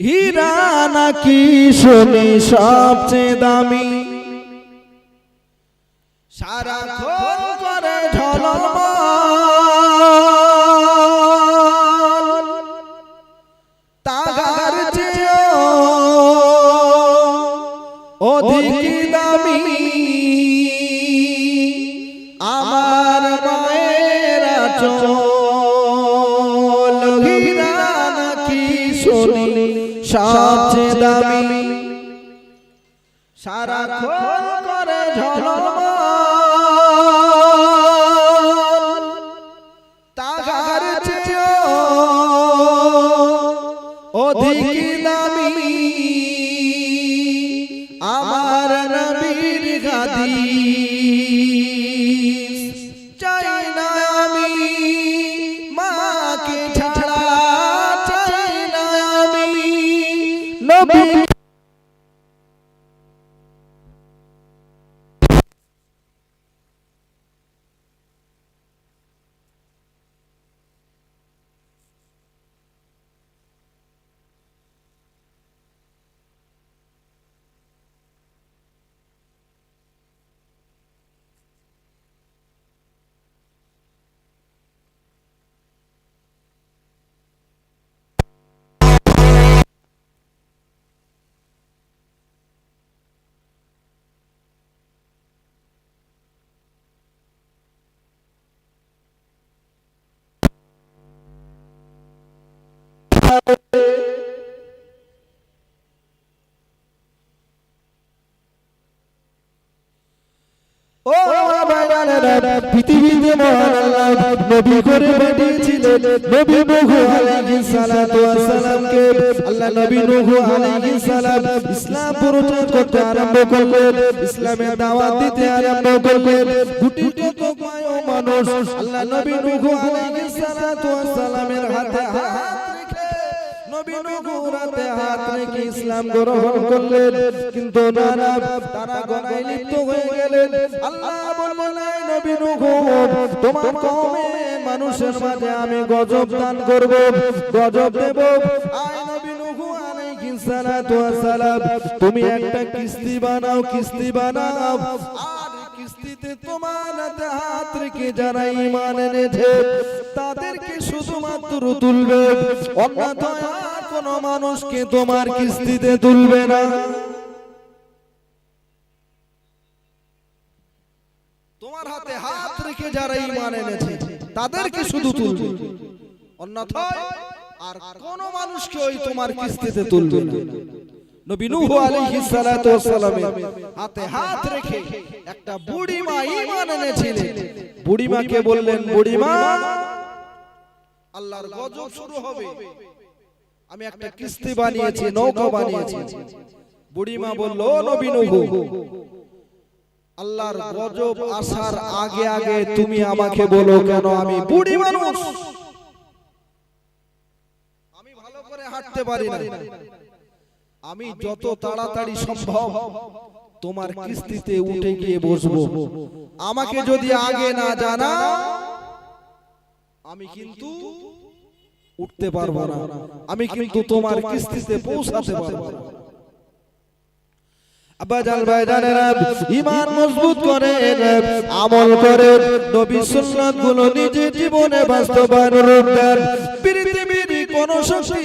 হীরা নাকি শুনি সবচেয়ে দামি? সারাক্ষণ নবী করে পাঠিয়েছিলেন। নবী নূহ আলাইহিস সালাতু ওয়াস সালামকে। আল্লাহ নবী নূহ আলাইহিস সালাম ইসলাম প্রচার করতে আরম্ভ করলেন। ইসলামের দাওয়াত দিতে আরম্ভ করলেন। গুটি মানুষ আল্লাহ নবী নূহ আলাইহিস সালাতু ওয়াসালামের হাতে হাত নবী নূহ হাতে হাত রেখে ইসলাম গ্রহণ করলেন। কিন্তু তারা গনায় লিপ্ত হয়ে গেলেন। আল্লাহ বললেন নবী নূহ তোমার কওমে মানুষের মাঝে আমি গজব দান করব গজব দেব। আয় নবী নূহ আলাইহিস সালাতু ওয়াস সালাম। তুমি একটা কিস্তি বানাও কিস্তি বানাও। আর কিস্তিতে তোমার হাত রেখে যারা ঈমান এনেছে তাদেরকে শুধুমাত্র তুলবে। অন্যথায় কোনো মানুষকে তোমার কিস্তিতে তুলবে না। তোমার হাতে হাত রেখে যারা ঈমান এনেছে তাদেরকে শুধু তুলবে। অন্যথায় আর কোন মানুষকে ওই তোমার কিস্তিতে তুলবে না। নবী নূহ আলাইহিস সালাতু হাতে হাত রেখে একটা বুড়ি মা ঈমান এনেছিলেন। বুড়ি মাকে বললেন বুড়ি মা আল্লাহর গজব শুরু হবে। আমি একটা কিস্তি বানিয়েছি নৌকা বানিয়েছি। বুড়ি মা বলল "ও নবী নূহ আল্লাহর গজব আসার আগে আগে তুমি আমাকে বলো কেন আমি বুড়ি মানুষ? আমি ভালো করে হাঁটতে পারি না। আমি যত তাড়াতাড়ি সম্ভব তোমার কিস্তিতে উঠে গিয়ে বসবো। আমাকে যদি আগে না জানা আমি কিন্তু উঠতে পারব না। আমি কিন্তু তোমার কিস্তিতে পৌঁছাতে পারব না। আব্বাজান ভাইজানেরা ঈমান মজবুত করে আমল করে নবী সুন্নাতগুলো নিজের জীবনে বাস্তবায়ন রূপ দেন। কোন শক্তি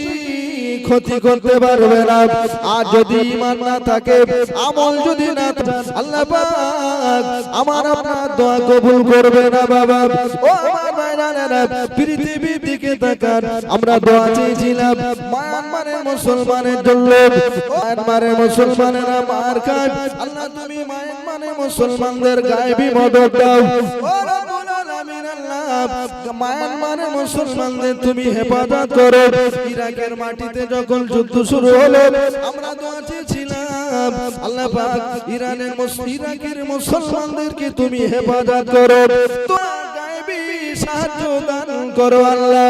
ক্ষতি করতে পারবে না। আর যদি ঈমান না থাকে আমল যদি না আল্লাহ পাক আমার আপনার দোয়া কবুল করবে না বাবা। ও আমার পৃথিবীর দিকে তাকান। আমরা দোয়া চেয়েছিলাম মায়ানমারের মুসলমানের জন্য। মায়ানমারের মুসলমানেরা মার খায়। আল্লাহ তুমি মায়ানমারের মুসলমানদের গায়েবী মদত দাও। মায়ানমারের মুসলমানদের তুমি হেফাজত করো। ইরাকের মাটিতে যখন যুদ্ধ শুরু হলো, আমরা দোয়া চেয়েছিলাম আল্লাহ ইরানের ইরাকের মুসলমানদেরকে তুমি হেফাজত করো। আল্লাহ।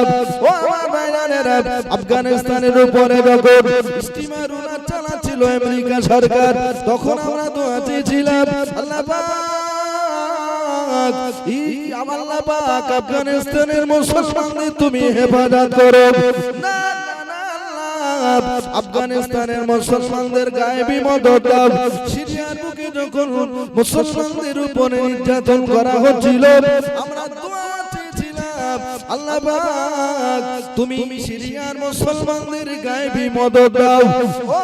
আফগানিস্তানের উপরে যখন স্টিমার আমেরিকা সরকার, তখন আমরা দোয়া চেয়েছিলাম আল্লাহ পাক পাক আফগানিস্তানের মুসলমানদের তুমি হেফাজত করো। না আফগানিস্তানের মুসলমানদের গায়েবী মদত দাও সিরিয়ার বুকে যখন মুসলমানদের উপরে নির্যাতন করা হচ্ছিল আমরা দোয়া চেয়েছিলাম আল্লাহ তুমি সিরিয়ার মুসলমানদের গায়েবী মদত দাও ও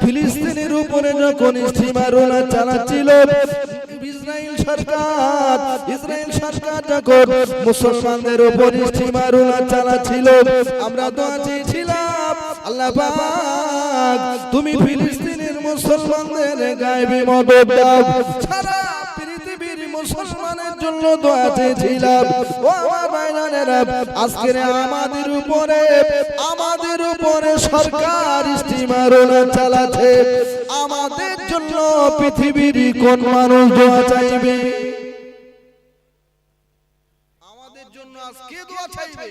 ফিলিস্তিনের উপরে যখন স্টিমারোলা চালাচ্ছিল ইসরায়েল সরকার, ইসরায়েল সরকার যখন মুসলমানদের উপর স্টিমারোলা চালাচ্ছিল, আমরা দোয়া চেয়েছিলাম আল্লাহ পাক, তুমি ফিলিস্তিনের মুসলমানদের গায়েবী মদত দাও। সারা জন্য দোয়া চেয়েছিলাম ও আমার ভাইজানেরা, আজকের আমাদের উপরে আমাদের উপরে সরকার স্টিমারোলা চালাচ্ছে। আমাদের জন্য পৃথিবীর কোন মানুষ দোয়া চাইবে? আমাদের জন্য আজকে দোয়া চাইবে।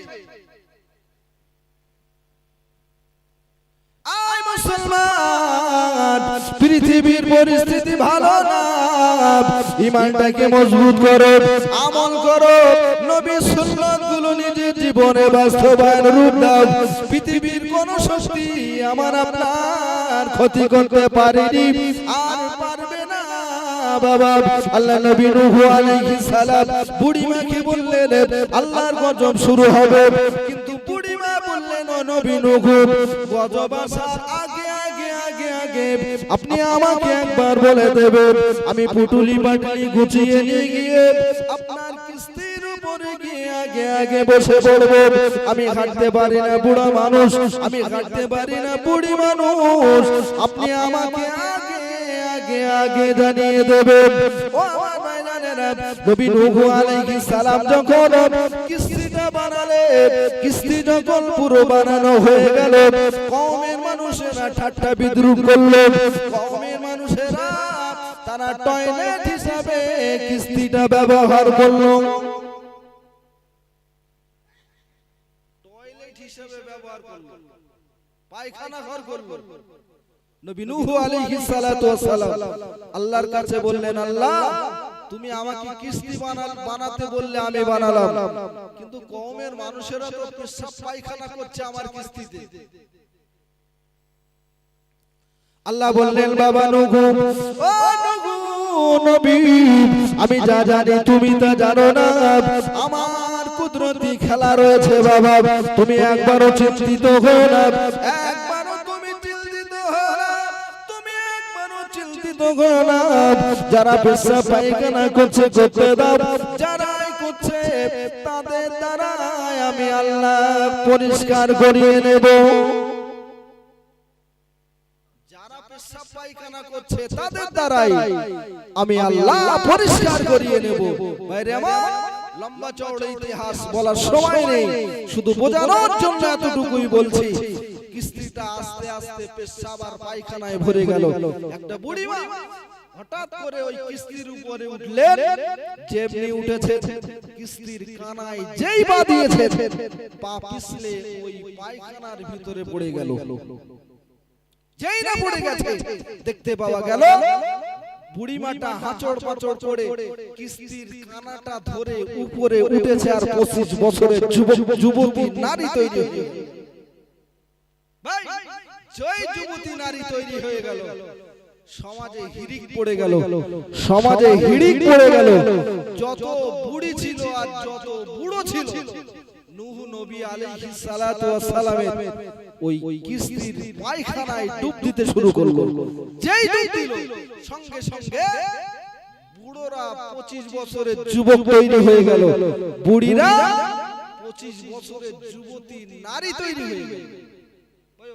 আয় মুসলমান পৃথিবীর পরিস্থিতি ভালো না। ইমানটাকে মজবুত করো আমল করো। নবী সুন্নাতগুলো নিজের জীবনে বাস্তবায়ন রূপ দাও। পৃথিবীর কোন শক্তি আমার আপনার ক্ষতি করতে পারেনি। আর পারবে না, বাবা। আল্লাহ নবী নূহ আলাইহিস সালাম বুড়িমাকে বললেন, আল্লাহর গজব শুরু হবে। কিন্তু বুড়িমা বললেন নবী নূহ, গজব আসার আগে আপনি আমাকে একবার বলে দেবেন। আমি পুটুলি পাটলি গুছিয়ে নিয়ে গিয়ে আগে আগে বসে পড়ব। আমি হাঁটতে পারি না, বুড়া মানুষ। আমি হাঁটতে পারি না, বুড়ি মানুষ। আপনি আমাকে আগে আগে আগে জানিয়ে দেবেন। পুরো বানানো হয়ে গেল, কওমের মানুষেরা ঠাট্টা করল। মানুষেরা তারা টয়লেট হিসাবে কিস্তিটা ব্যবহার করল। পায়খানা ঘর করল। নবী নূহ আলাইহিস সালাতু ওয়াস আল্লাহর কাছে বললেন আল্লাহ তুমি আমাকে কিস্তি বানাল বানাতে বললে আমি বানালাম। কিন্তু কওমের মানুষেরা তো পেশাব পায়খানা করছে আমার কিস্তিতে। আল্লাহ বললেন বাবা ও নুহু নবী আমি যা জানি তুমি তা জানো না। আমার কুদরতি খেলা রয়েছে বাবা। তুমি একবারও চিন্তিত হও না। একবারও তুমি চিন্তিত হও না। তুমি একবারও চিন্তিত হও না। যারা পেশা পায়খানা করছে করতে দাও। যারাই করছে তাদের দ্বারাই আমি আল্লাহ পরিষ্কার করিয়ে নেব। যারা পেশাব পায়খানা করছে তাদের দ্বারাই আমি আল্লাহ পরিষ্কার করিয়ে নেব। বাইরে আমার লম্বা চওড়া ইতিহাস বলার সময় নেই। শুধু বোঝানোর জন্য এতটুকুই বলছি। কিস্তিটা আস্তে আস্তে পেশাব আর পায়খানায় ভরে গেল। একটা বুড়িমা হঠাৎ করে ওই কিস্তির উপরে উঠলেন। যেমনি উঠেছে কিস্তির কানায় যেই পা দিয়েছে। পা পিছলে ওই পায়খানার ভিতরে পড়ে গেল। যেই না পড়ে গেছে দেখতে পাওয়া গেল। বুড়িমাটা হাঁচড় পাচড় করে কিস্তির কানাটা ধরে উপরে উঠেছে আর পঁচিশ বছরের যুবক যুবতী নারী তৈরি ভাই জয় যুবতী নারী তৈরি হয়ে গেল। সমাজে হিড়িক পড়ে গেল। সমাজে হিড়িক পড়ে গেল। যত বুড়ি ছিল আর যত বুড়ো ছিল নূহ নবী আলাইহিস সালাতু ওয়াস সালামের ওই কিস্তির পায়খানায় ডুব দিতে শুরু করল। যেই ডুব দিল সঙ্গে সঙ্গে বুড়োরা 25 বছরের যুবক তৈরি হয়ে গেল। বুড়িরা 25 বছরের যুবতী নারী তৈরি হয়ে গেল।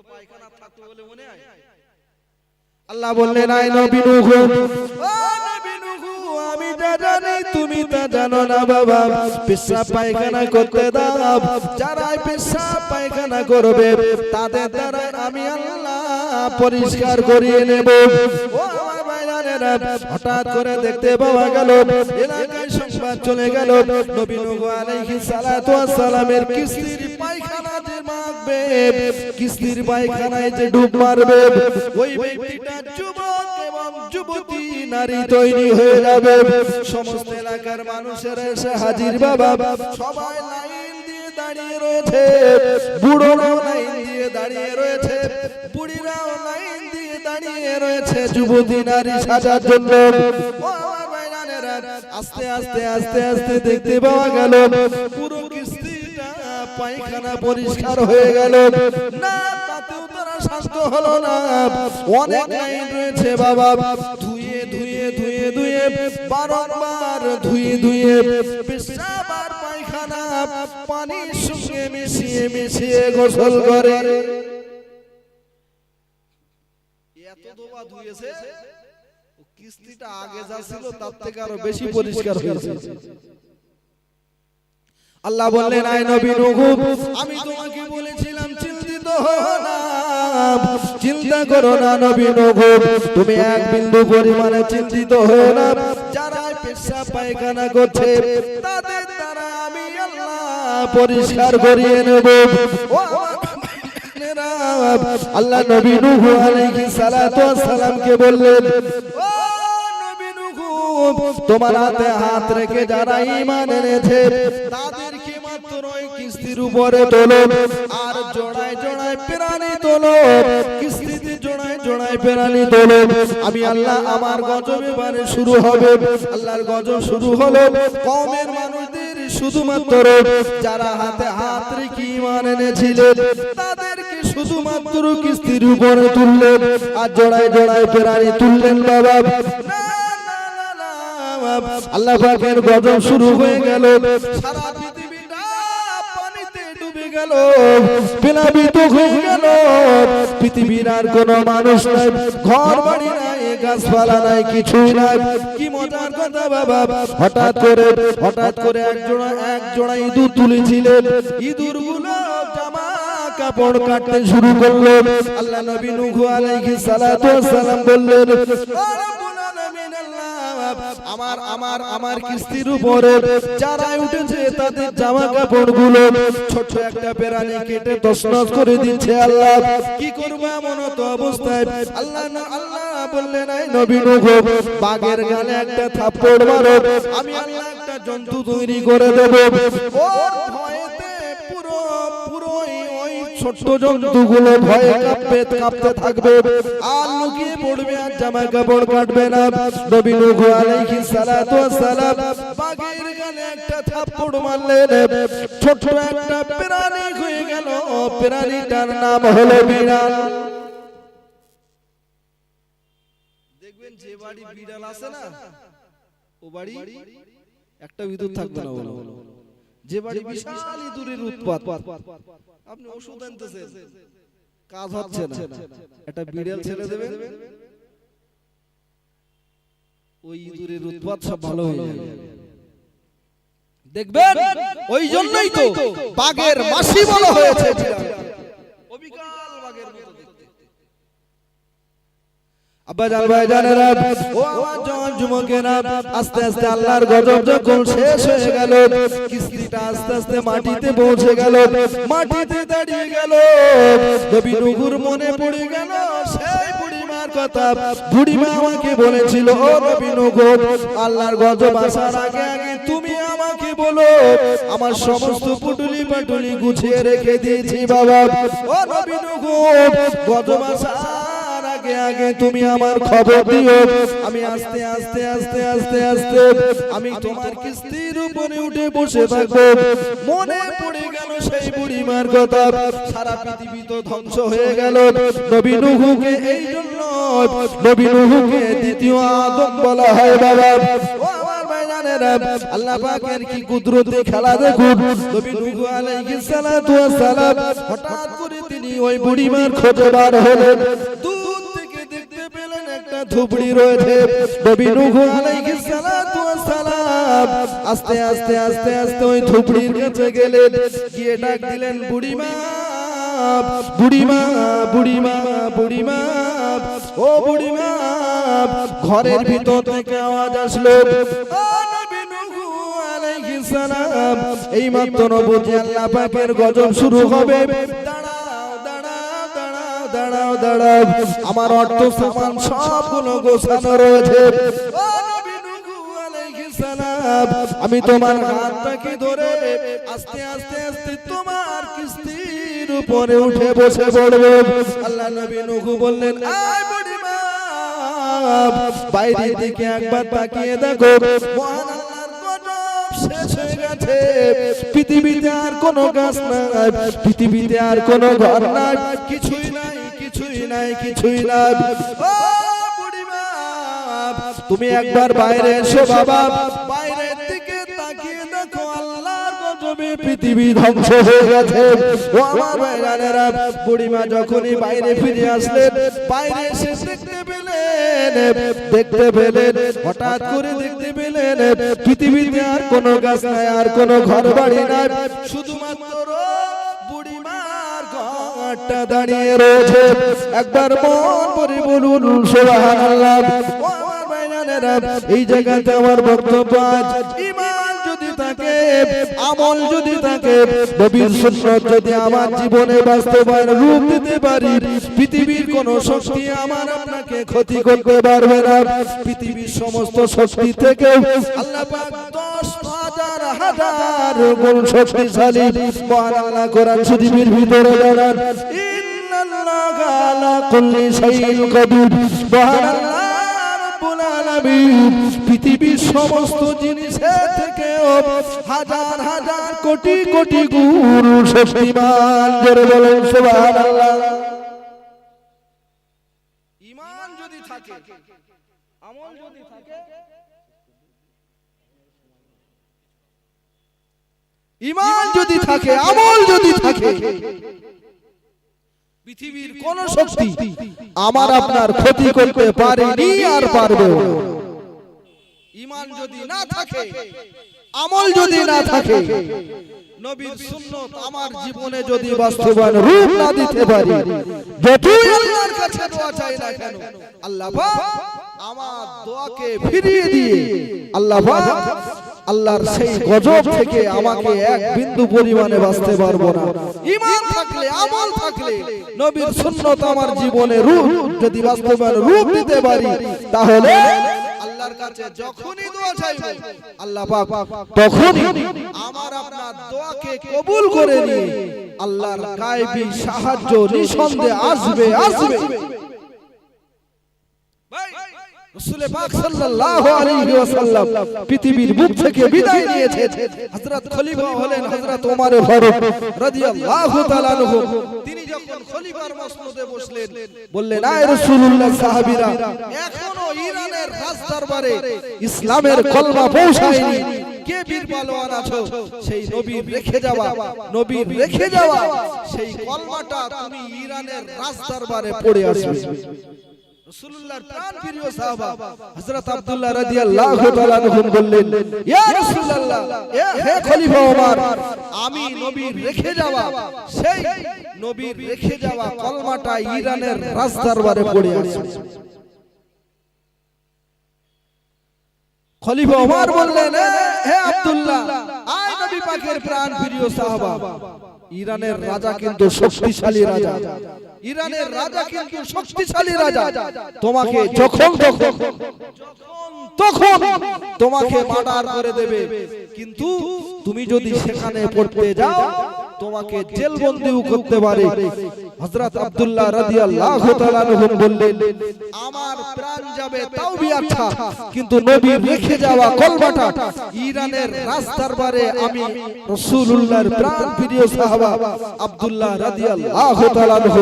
পায়খানা থাকতো বলে মনে হয়? আল্লাহ বললেন, আয় নবী নূহ। আমি যা জানি, তুমি তা জানো না বাবা। পেশাব পায়খানা করতে দাও। যারা পেশাব পায়খানা করবে, তাদের দ্বারা আমি আল্লাহ পরিষ্কার করিয়ে নেব। হঠাৎ করে দেখতে পাওয়া গেল, এলাকায় সংবাদ চলে গেল। নবী নূহ আলাইহিস সালাতু ওয়াস সালামের কিস্তির কিস্তির পায়খানায় যে ডুব মারবে। ওই ব্যক্তিটা যুবক এবং যুবতী নারী তৈরি হয়ে যাবে। সমস্ত এলাকার মানুষেরা এসে হাজির বাবা। সবাই লাইন দিয়ে দাঁড়িয়ে রয়েছে। বুড়োরাও লাইন দিয়ে দাঁড়িয়ে রয়েছে। বুড়িরাও লাইন দিয়ে দাঁড়িয়ে রয়েছে যুবতী নারী সাজার জন্য। আস্তে আস্তে আস্তে আস্তে দেখতে পাওয়া গেল। পুরো পায়খানা পরিষ্কার হয়ে গেল। না তাতেও তারা শান্ত হলো না। অনেক লাইন রয়েছে বাবা। ধুয়ে ধুয়ে ধুয়ে ধুয়ে বারংবার ধুয়ে ধুয়ে। পেশাব আর পায়খানা পানির সঙ্গে মিশিয়ে মিশিয়ে গোসল করে। এত দোবা ধুয়েছে কিস্তিটা আগে যা ছিল তার থেকে আরও বেশি পরিষ্কার হয়েছে। আল্লাহ বললেন, আয় নবী নূহ আমি তোমাকে বলেছিলাম, চিন্তিত না, চিন্তা করো না নবী নূহ তুমি এক বিন্দু পরিমাণে চিন্তিত হও না, যারা পেশাব পায়খানা করছে, তাদের দ্বারা আমি আল্লাহ পরিষ্কার করিয়ে নেব। আল্লাহ নবী নূহ আলাইহিস সালাতু ওয়াস সালামকে বললেন তোমার হাতে হাত রেখে যারা ঈমান এনেছে তাদেরকে ওই কিস্তির উপরে তোলো আর জোড়ায় জোড়ায় প্রাণী তোলো কিস্তিতে জোড়ায় জোড়ায় প্রাণী তোলো আমি আল্লাহ আমার গজব এবারে শুরু হবে আল্লাহর গজব শুরু হলো কওমের মানুষদের শুধুমাত্র যারা হাতে হাত রেখে ঈমান এনেছিলেন তাদেরকে শুধুমাত্র কিস্তির উপরে তুললেন আর জোড়ায় জোড়ায় প্রাণী তুললেন বাবা। আল্লাহ পাকের গজব শুরু হয়ে গেল সারা গেল প্লাবিত হয়ে গেল। পৃথিবীর আর কোন মানুষ নাই ঘর বাড়ি নাই, গাছপালা নাই, কিছুই নাই। কি মজার কথা বাবা, হঠাৎ করে হঠাৎ করে এক জোড়া এক জোড়া ইঁদুর তুলেছিলেন। ইঁদুরগুলো জামা কাপড় কাটতে শুরু করল। আল্লাহ নবী নূহ আলাইহিস সালাতু ওয়াস সালাম বললেন আমার আমার আমার কিস্তির উপরে যারা উঠেছে তাদের জামা কাপড়গুলো ছোট একটা পেরানি কেটে তসনস করে দিচ্ছে আল্লাহ। কি করব এমন তো অবস্থায়? আল্লাহ না, আল্লাহ বললেন, এই নবী নূহ, বাঘের গালে একটা থাপ্পড় মারো। আমি আল্লাহ একটা জন্তু তৈরি করে দেব। ওর ছোট্ট জন্তুগুলো ভয়ে কাঁপতে কাঁপতে থাকবে। আর লুকিয়ে পড়বে আর জামা কাপড় কাটবে না। নবী নূহ আলাইহিস সালাতু সালাম বাঘের গালে একটা থাপ্পড় মারলেন। ছোট্ট একটা প্রাণী হয়ে গেল। প্রাণীটার নাম হলো বিড়াল। দেখবেন যে বাড়ি বিড়াল আছে না, ও বাড়ি একটা ইঁদুর থাকবে না যে বাড়ি বিশাল ইঁদুরের উৎপাত। আপনি ওষুধ আনতেছেন। কাজ হচ্ছে না। একটা বিড়াল ছেড়ে দেবেন। ওই ইঁদুরের উৎপাত সব ভালো হয়ে যাবে দেখবেন? ওই জন্যই তো বাঘের মাসি বলা হয়েছে। অবিকাল বাঘের মতো দেখতে। আব্বা জান ভাই জানেরা ও আমার যুবকেরা আস্তে আস্তে আল্লাহর গজব যখন শেষ হয়ে গেল, কিস্তিটা আস্তে আস্তে মাটিতে পৌঁছে গেল, মাটিতে দাঁড়িয়ে গেল। মনে পড়ে গেল, সেই কথা। বুড়িমা আমাকে বলেছিল, ও আল্লাহর গজব আসার আগে আগে তুমি আমাকে বলো, আমার সমস্ত পুটুলি পাটুলি গুছিয়ে রেখে দিয়েছি বাবা। ও গজব আসার আগে আগে তুমি আমার খবর দিও। আমি আস্তে আস্তে আস্তে আস্তে আস্তে আমি তোমার কিস্তির উপরে উঠে বসে থাকব। মনে পড়ে গেল সেই বুড়িমার কথা। সারা পৃথিবী তো ধ্বংস হয়ে গেল। নবী নুহুকে এই জন্য নবী নুহুকে দ্বিতীয় আদম বলা হয় বাবা। খেলা দেখুন হঠাৎ করে তিনি ওই বুড়িমার খোঁজে বার হলেন। ধুবড়ি রয়েছে। নবী নূহ আলাইহিস সালাতু সালাম আস্তে আস্তে আস্তে আস্তে ওই ধুবড়ির কাছে গেলেন। গিয়ে ডাক দিলেন, বুড়িমা বুড়িমা বুড়িমা বুড়িমা, ও বুড়িমা, ঘরের ভিতর থেকে আওয়াজ আসলো। এই মাত্র বুঝি আল্লাহ পাকের গজব শুরু হবে। দাঁড়াও। আমার অর্থ সামান সবগুলো গোছানো রয়েছে। আমি তোমার হাতটাকে ধরে আস্তে আস্তে আস্তে তোমার কিস্তির উপরে উঠে বসে পড়ব। আল্লাহ নবী নুহু বললেন বাইরের দিকে একবার তাকিয়ে দেখো। পৃথিবীতে আর কোনো গাছ নাই, পৃথিবীতে আর কোনো ঘর নাই, কিছুই নাই, কিছুই নাই। তুমি একবার বাইরে এসো বাবা। বাইরের দিকে তাকিয়ে দেখো আল্লাহর গজবে পৃথিবী ধ্বংস হয়ে গেছে। ও আমার বাইরানেরা বুড়িমা যখনই বাইরে ফিরে আসলেন, বাইরে এসে দেখতে পেলেন দেখতে পেলেন, হঠাৎ করে দেখতে পেলেন, পৃথিবীতে আর কোনো গাছ নাই, আর কোনো ঘর বাড়ি নাই। শুধুমাত্র ঘরটা দাঁড়িয়ে রয়েছে। একবার মন করে বলুন এই জায়গাতে আমার বক্তব্য আজ আমল যদি থাকে যদি আমার জীবনে বাস্তবায়ন রূপ দিতে পারি, পৃথিবীর কোন শক্তি আমার আপনাকে ক্ষতি করতে পারবে না। পৃথিবীর সমস্ত শক্তি থেকে আল্লাহ হাজার গুণ শক্তিশালী। মহান আল্লাহ কোরআন ভিতরে জানান, ইন্নাল্লাহা কুল্লি পৃথিবীর সমস্ত জিনিসের থেকে হাজার হাজার কোটি কোটি গুণ শক্তিমান। জোরে বলেন ঈমান যদি থাকে, আমল যদি ঈমান যদি থাকে আমল যদি থাকে। পৃথিবীর কোন শক্তি আমার আপনার ক্ষতি করতে পারেনি আর পারবে ইমান যদি না থাকে আমল যদি না থাকে নবীর সুন্নত আমার জীবনে যদি বাস্তবায়ন রূপ না দিতে পারি যতই আল্লাহর কাছে দোয়া চাই না কেন আল্লাহ পাক আমার দোয়াকে ফিরিয়ে দিয়ে আল্লাহ পাক আল্লাহর সেই গজব থেকে আমাকে এক বিন্দু পরিমাণে বাঁচতে পারব না। ঈমান থাকলে আমল থাকলে নবীর সুন্নত আমার জীবনে রূপ যদি বাস্তবায়ন রূপ দিতে পারি তাহলে আল্লাহর কাছে যখনই দোয়া চাইব আল্লাহ পাক তখনই আমার আপনার দোয়াকে কবুল করে নিয়ে আল্লাহর গায়েবী সাহায্য নিঃসন্দেহে আসবে। আসবে। রাসূলে পাক সাল্লাল্লাহু আলাইহি ওয়াসাল্লাম পৃথিবীর বুক থেকে বিদায় নিয়েছেন হযরত খলিফা হলেন হযরত ওমর ফারুক রাদিয়াল্লাহু তাআলা আনহু তিনি যখন খলিফার মসনদে বসলেন বললেন আয় রাসূলুল্লাহ সাহাবীরা এখনও ইরানের রাজ ইসলামের কলমা পৌঁছায়নি। কে বীর পালোয়ান আছো? সেই নবীর রেখে যাওয়া। নবীর রেখে যাওয়া। সেই কলমাটা তুমি ইরানের রাজ দরবারে পড়ে আসবে। রাসূলুল্লাহর প্রাণ প্রিয় সাহাবা হযরত আব্দুল্লাহ রাদিয়াল্লাহু তাআলা আনহু বললেন ইয়া রাসূলুল্লাহ এ হে খলিফা ওমর আমি নবীর রেখে যাওয়া সেই নবীর রেখে যাওয়া কলমাটা ইরানের রাজ দরবারে পড়ে আছে। খলিফা ওমর বললেন হে আব্দুল্লাহ আয় নবী পাকের প্রাণ প্রিয় সাহাবা। ইরানের রাজা কিন্তু শক্তিশালী রাজা। ইরানের রাজা কিন্তু শক্তিশালী রাজা। তোমাকে যখন তখন তখন তোমাকে মার্ডার করে দেবে। কিন্তু তুমি যদি সেখানে পড়তে যাও তোমাকে জেলবন্দিও করতে পারে। হযরত আব্দুল্লাহ রাদিয়াল্লাহু তাআলা আনহু বললেন আমার প্রাণ যাবে তাও বি আচ্ছা কিন্তু নবী রেখে যাওয়া কলমাটা ইরানের রাজ দরবারে আমি রাসূলুল্লাহর প্রাণ প্রিয় সাহাবা আব্দুল্লাহ রাদিয়াল্লাহু তাআলা আনহু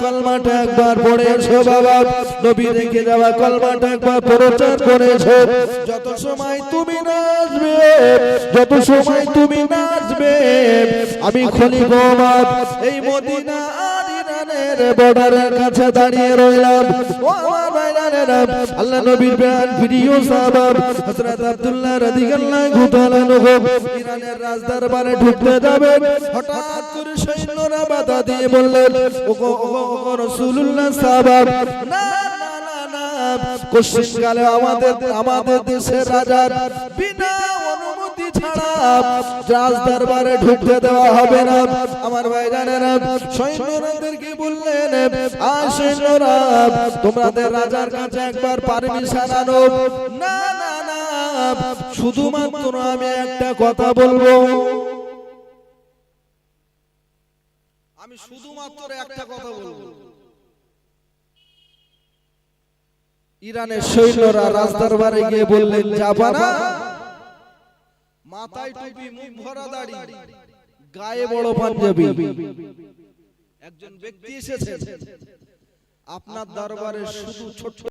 কলমাটা একবার পড়েছো বাবা। নবী রেখে যাওয়া কলমাটা একবার প্রচার করেছ। যত সময় তুমি নাচবে, যত সময় তুমি নাচবে, আমি খলিফা এই মদিনা বর্ডারের কাছে দাঁড়িয়ে রইলাম। হঠাৎ করে দিয়ে বললেন, ওগো ওগো ওগো রাসূলুল্লাহ সাহাবা না না না আমাদের দেশের রাজার বিনা রাজ ঢুকতে দেওয়া হবে না। আমার সৈন্যরাদেরকে বললেন? আর সৈন্যরা তোমাদের রাজার কাছে একবার পারমিশন আনো। না না না, শুধুমাত্র আমি একটা কথা বলব। আমি শুধুমাত্র একটা কথা বলব। ইরানের সৈন্যরা রাজদরবারে গিয়ে বললেন, যাবা না? মাথায় টুপি মুখ ভরা দাড়ি গায়ে বড় পাঞ্জাবি। একজন ব্যক্তি এসেছে আপনার দরবারে শুধু ছোট